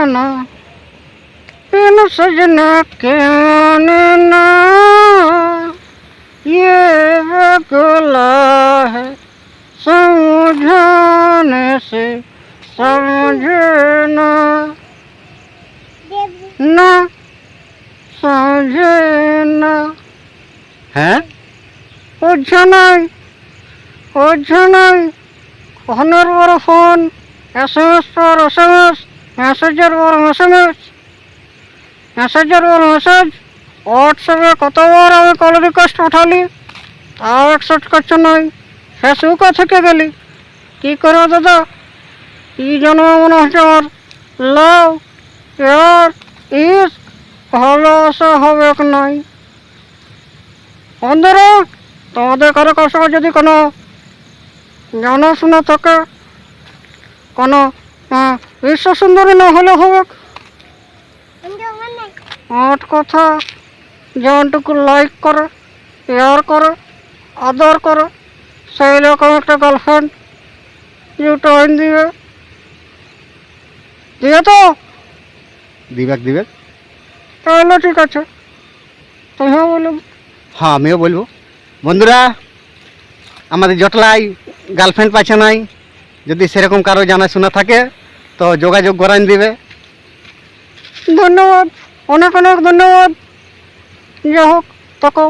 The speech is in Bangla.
जाना इन सजना के आने ना ये बगला है समझाने से समझे ना না समझे না হ্যাঁ বুঝছো নাই বুঝছো নাই ফোনের বড় ফোন এস এম এস পর এস এম এস মেসেজের বড় মেসেজ মেসেজের বড় মেসেজ হোয়াটসঅ্যাপে কতবার আমি কল রিকোয়েস্ট পাঠালি? তাও অ্যাকসেপ্ট করছ নাই। ফেসবুকে থেকে গেলি। কী করো দাদা? কী যেন মনে হচ্ছে আমার? লাভ ইয়ার ইস ভালোবাসা হবে নাই। বন্ধুরা, তোমাদের কারও কাছে যদি কোনো জানাশোনা থাকে, কোনো বিশ্ব সুন্দরী না হলে হবে। আট কথা যেমনটুকু লাইক করে শেয়ার করে আদর করে সেই রকম একটা গার্লফ্রেন্ড ইউটাইন দিবে। দিয়ে তো। দিবেক দিবেক তাহলে ঠিক আছে। তুমিও বলুন। হ্যাঁ আমিও বলব। বন্ধুরা আমাদের জটলাই গার্লফ্রেন্ড পাচ্ছে নাই। যদি সেরকম কারও জানাশোনা থাকে তো যোগাযোগ করান দিবে। ধন্যবাদ। অনেক অনেক ধন্যবাদ। যাই হোক তখন